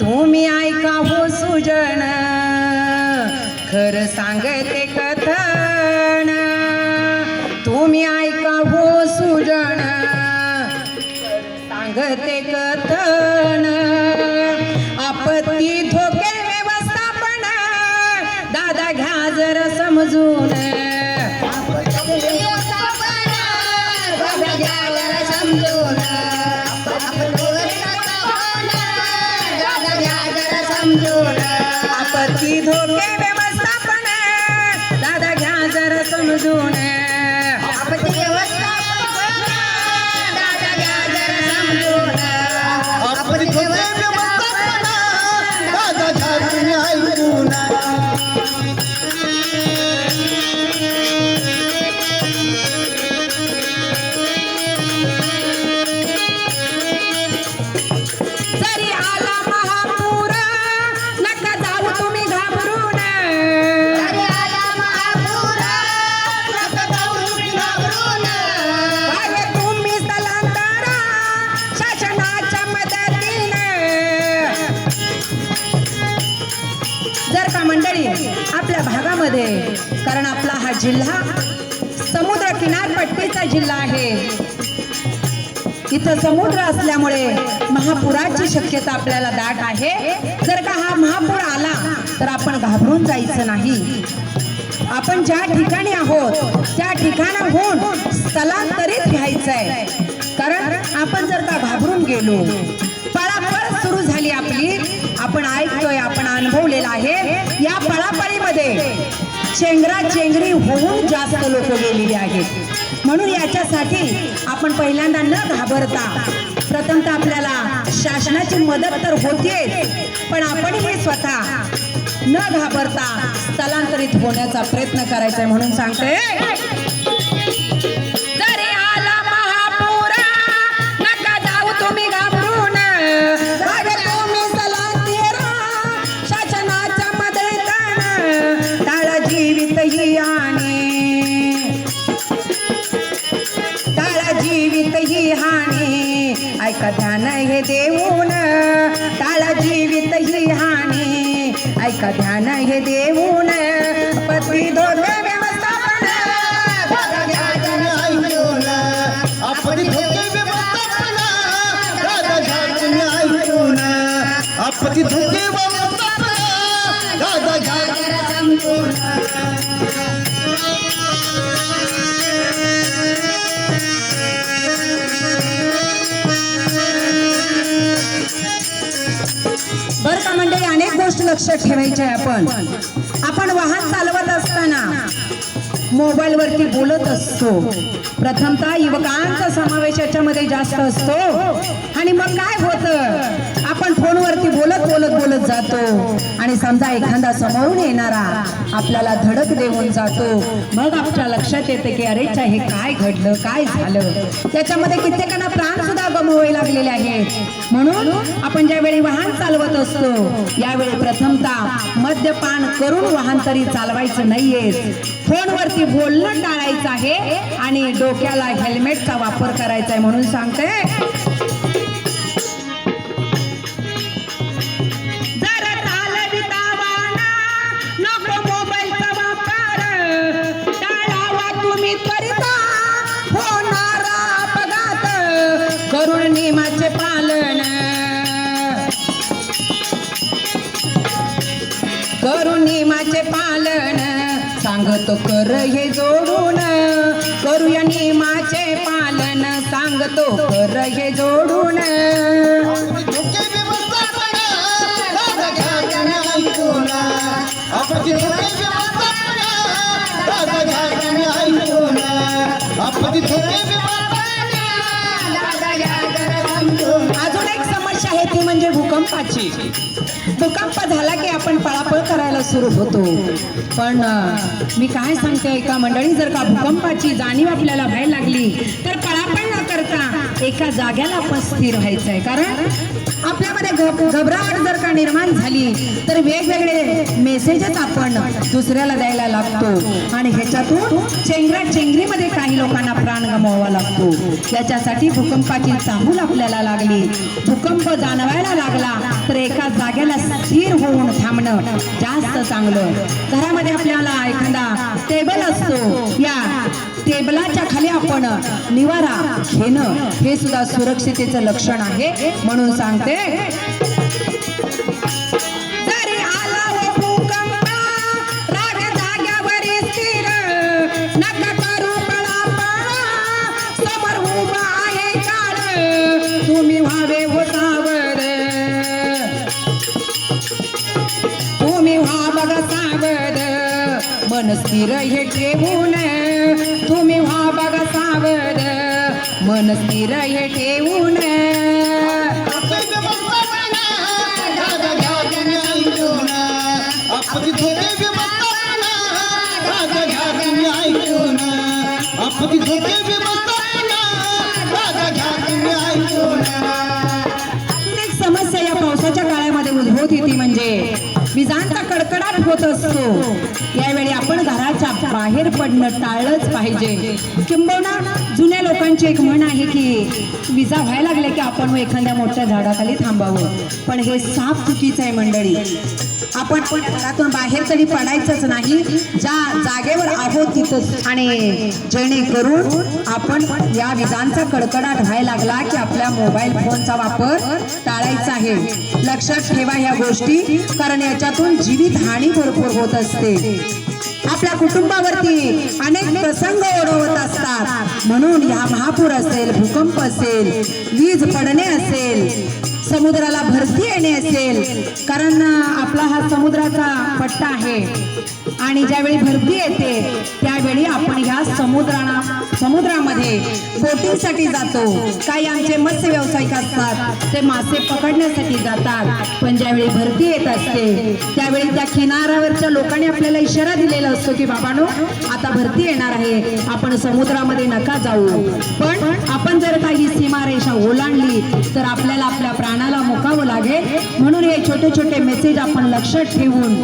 तुम्ही ऐका हो सुजन खर सांगते कथन. तुम्ही ऐका हो सुजन सांगते कथन. आपत्ती धोके व्यवस्थापन दादा घ्या जर समजून. आपत्ती कारण आपला हा जिल्हा समुद्र किनारपट्टीचा जिल्हा आहे. इथं समुद्र असल्यामुळे महापुराची शक्यता आपल्याला दाट आहे. जर का हा महापूर आला तर आपण घाबरून जायचं नाही. आपण ज्या ठिकाणी आहोत त्या ठिकाणाहून स्थलांतरित घ्यायचंय कारण आपण जर का घाबरून गेलो पळापळ सुरू झाली आपली. आपण ऐकतोय आपण अनुभवलेला आहे. या पळापळीमध्ये चेंगरा चेंगरी होऊन जास्त लोक गेलेली आहेत. म्हणून याच्यासाठी आपण पहिल्यांदा न घाबरता प्रथमतः आपल्याला शासनाची मदत तर होतीये पण आपणही स्वतः न घाबरता स्थलांतरित होण्याचा प्रयत्न करायचा आहे म्हणून सांगते. देऊन टाळा जीवित ही हानी. ऐका ध्यान हे देऊन पती धोके व्यवस्थापन. आपली धोके दादा धोके दादा लक्षात ठेवायचे आहे आपण. आपण वाहन चालवत असताना मोबाईल वरती बोलत असतो. प्रथमतः युवकांचा समावेश याच्यामध्ये जास्त असतो. आणि मग काय होतं? आपण फोनवरती बोलत बोलत बोलत जातो. आणि समजा एखादा समोरून येणारा आपल्याला धडक देऊन जातो. मग आपल्या लक्षात येते की अरे हे काय घडलं? काय झालं? त्याच्यामध्ये कित्येकांना प्राण सुद्धा गमवावे लागलेले आहेत. म्हणून आपण ज्यावेळी वाहन चालवत असतो यावेळी प्रथमतः मद्यपान करून वाहन तरी चालवायचं नाहीये. फोनवरती बोलणं टाळायचं आहे आणि डोक्याला हेल्मेटचा वापर करायचा आहे म्हणून सांगते. करून नियमाचे सांगतो कर हे जोडून. करूया नियमाचे पालन सांगतो कर हे जोडून. आपण भूकंपाची भूकंप झाला की आपण पळापळ करायला सुरू होतो. पण मी काय सांगते एका मंडळी जर का भूकंपाची जाणीव आपल्याला व्हायला लागली तर पळापळ न करता एका जाग्याला आपण स्थिर व्हायचंय. कारण आपल्यामध्ये घबराट घबराहट जर का निर्माण झाली तर वेगवेगळे मेसेजेस आपण दुसऱ्याला द्यायला लागतो. आणि ह्याच्यातून चेंगरा चेंगरीमध्ये काही लोकांना प्राण गमवावा लागतो. याच्यासाठी भूकंपाची चाहूल आपल्याला लागली. भूकंप जाणवायला लागला तर एका जागेला स्थिर होऊन थांबणं जास्त चांगलं. घरामध्ये आपल्याला एखादा टेबल असतो. या टेबलाच्या खाली आपण निवारा घेणं हे सुद्धा सुरक्षितेचं लक्षण आहे. म्हणून सांगते मन स्थिर हे ठेवून तुम्ही व्हा बघा सावध. मन स्थिर हे ठेवून. समस्या या पावसाच्या काळामध्ये उद्भवत येते म्हणजे विजांचा कडकडाट होत असतो. यावेळी आपण घराच्या बाहेर पडणं टाळलंच पाहिजे. किंबहुना जुन्या लोकांची एक म्हण आहे की विजा व्हायला लागले की आपण हो एखाद्या मोठ्या झाडाखाली थांबावं. पण हे साफ चुकीचं आहे मंडळी. आपण पण घरातून बाहेर तरी पडायचंच नाही. ज्या जागेवर आहोत तिथंच आणि जेणेकरून आपण या विजांचा कडकडाट व्हायला लागला की आपल्या मोबाईल फोनचा वापर टाळायचा आहे. लक्षात ठेवा ह्या गोष्टी कारण याच्यातून जीवित हानी भरपूर होत असते. आपल्या कुटुंबावरती अनेक प्रसंग ओढवत असतात. म्हणून ह्या महापूर असेल भूकंप असेल वीज पडणे असेल समुद्राला भरती येणे असेल कारण आपला हा समुद्राचा पट्टा आहे. आणि ज्यावेळी भरती येते त्यावेळी आपण ह्या समुद्राना समुद्रामध्ये बोटिंगसाठी जातो. काही आमचे मत्स्य व्यावसायिक असतात ते मासे पकडण्यासाठी जातात. पण ज्यावेळी भरती येत असते त्यावेळी त्या किनाऱ्यावरच्या लोकांनी आपल्याला इशारा दिलेला असतो की बाबानो आता भरती येणार आहे. आपण समुद्रामध्ये नका जाऊ. पण आपण जर काही सीमारेषा ओलांडली तर आपल्याला आपल्या प्राणाला मुकावं लागेल. म्हणून हे छोटे छोटे मेसेज आपण लक्षात ठेवून